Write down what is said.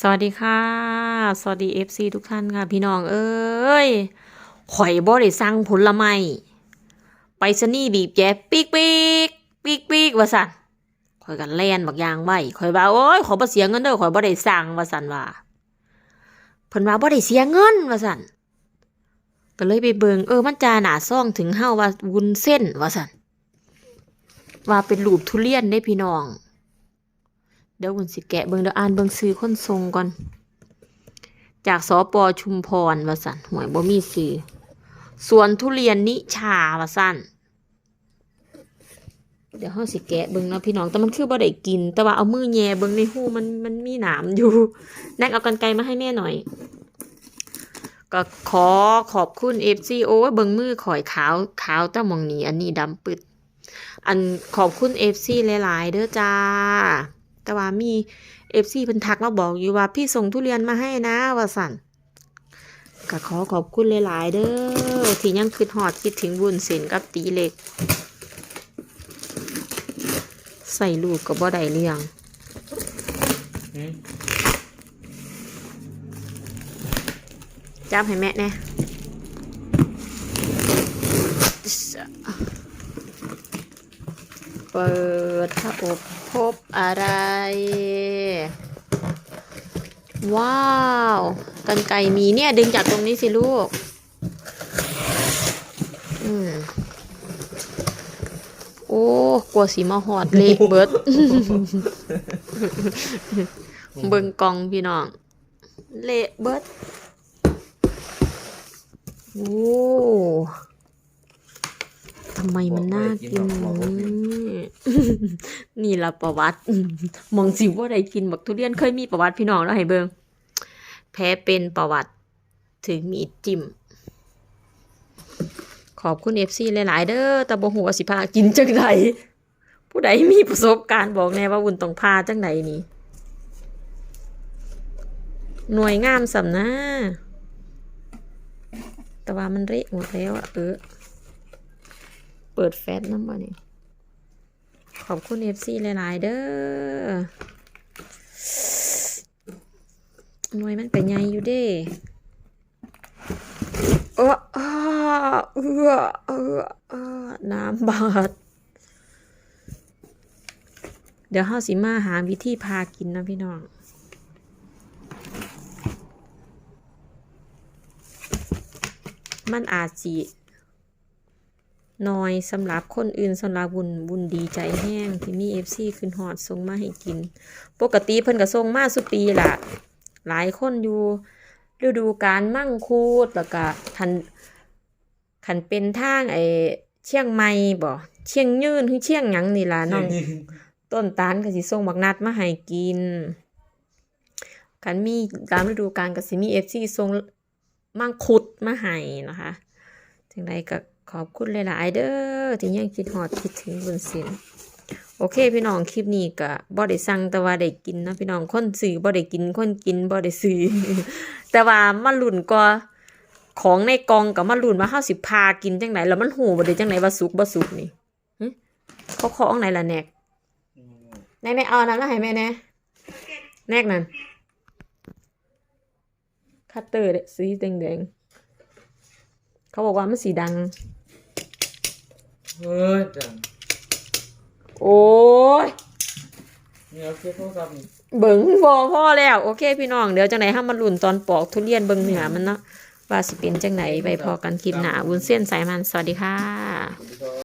สวัสดีค่ะ สวัสดี FC ทุกท่านค่ะ พี่น้องเอ้ยข่อยบ่ได้สั่งผลไม้ไปสนี่บีบแจ๊ปีกปีกปีกปีกว่าสันข่อยกันแล่นบักยางไว้ข่อยว่าโอ้ยขอบ่เสียเงินเด้อข่อยบ่ได้สั่งว่าสันว่าเพิ่นว่าบ่ได้เสียเงินว่าสันก็เลยไปเบิงเออมันจาหนาซ่องถึงเฮาว่าวุ้นเส้นว่าสันว่าเป็นรูปทุเรียนได้พี่น้อง เดี๋ยววุ้นสิแกะเบิ่งเดี๋ยวอ่านเบิ่งซื้อคนทรงก่อน จากสปชุมพรว่าสั่นหวยบ่มีซื้อสวนทุเรียนนิชาว่าสั่นเดี๋ยวเฮาสิแกะเบิ่งเนาะพี่น้องแต่มันคือบ่ได้กิน แต่ว่าเอามือแย่เบิ่งในหูมันมันมีหนามอยู่แนกเอากันไกลมาให้แม่หน่อย ก็ขอขอบคุณ FC โอ้เบิ่งมือข่อยขาวขาวแต่มองนี้ อันนี้ดำปึด อันขอบคุณ FC หลาย ๆ เด้อจ้า แต่ว่ามี FC เพิ่นทักมาบอกอยู่ว่าพี่ส่งทุเรียนมาให้นะว่าสั่นก็ขอขอบคุณหลาย ๆ เด้อที่ยังคิดฮอดคิดถึงบุญศิลกับตีเล็ก ใส่ลูกก็บ่ได้เรื่องอืมจับให้แม่แน่ เปิดถ้าอบพบอะไร ว้าวกันไก่มีเนี่ย ดึงจากตรงนี้สิลูก อืมโอ้กลัวสีมาหอดเละเบิด เบิ่งกล่องพี่น้อง เละเบิด โอ้ทำไมมันน่ากินนี่ละประวัติมองสิว่าได้กินบักทุเรียนเคยมีประวัติพี่น้องแล้วให้เบิงแพ้เป็นประวัติถึงมีจิ้มขอบคุณเอฟซีหลาย ๆ เด้อแต่บ่หัวสิพากินจังไดผู้ใดมีประสบการณ์บอกแน่ว่าวุ่นต้องพาจังไดนี่หน่วยงามสำนะแต่ว่ามันเละหมดแล้วอะเออ เปิดแฟตน้ำมาเนี่ยขอบคุณเอฟซีหลายๆเด้อหน่วยมันเป็นไงอยู่เด้เออเออเออเออเออน้ำบาดเดี๋ยวเฮาสิมาหาวิธีพากินนะพี่น้องมันอาจสิ น้อยสำหรับคนอื่นสำหรับบุญบุญดีใจแห้งที่มีเอฟซีขึ้นหอดส่งมาให้กิน ปกติเพิ่นก็ส่งมาสุปีล่ะ หลายคนอยู่ฤดูการมั่งคูดแล้วก็ทันขันเป็นทางไอเชียงใหม่บ่เชียงยืนหรือเชียงหยังนี่ล่ะน้องต้นตาลก็สิส่งบักนัดมาให้กินคันมีตามฤดูกาลก็สิมี FC ส่งมังคุดมาให้นะคะจังใดก็ ขอบคุณหลาย ๆ เด้อที่ยังคิดฮอดคิดถึงบุญศิลโอเค พี่น้องคลิปนี้ก็บ่ได้สั่งแต่ว่าได้กินนะพี่น้องคนซื้อบ่ได้กินคนกินบ่ได้ซื้อแต่ว่ามาลุ้นก็ของในกองกับมาลุ้นว่าเฮาสิบพากินจังไดแล้วมันหูบ่ได้จังไดว่าสุกบ่สุกนี่หึเขาของไหนล่ะแนกแม่แม่เอาอันนั้นมาให้แม่แน่แนกนั่นคัตเตอร์เด็สีแดงๆเขาบอกว่ามันสีดัง เฮ้ยจังโอ้ยนี่เอาเคสโทรศัพท์นี่เบิ่งพอพ่อแล้ว โอเคพี่น้องเดี๋ยวจังไหนห้ามมาลุ่นตอนปอกทุเรียนเบิ่งเหนือมันเนาะว่าสิเป็นจังไหนไปพอกันคลิปหนาวุ้นเส้นสายมันสวัสดีค่ะ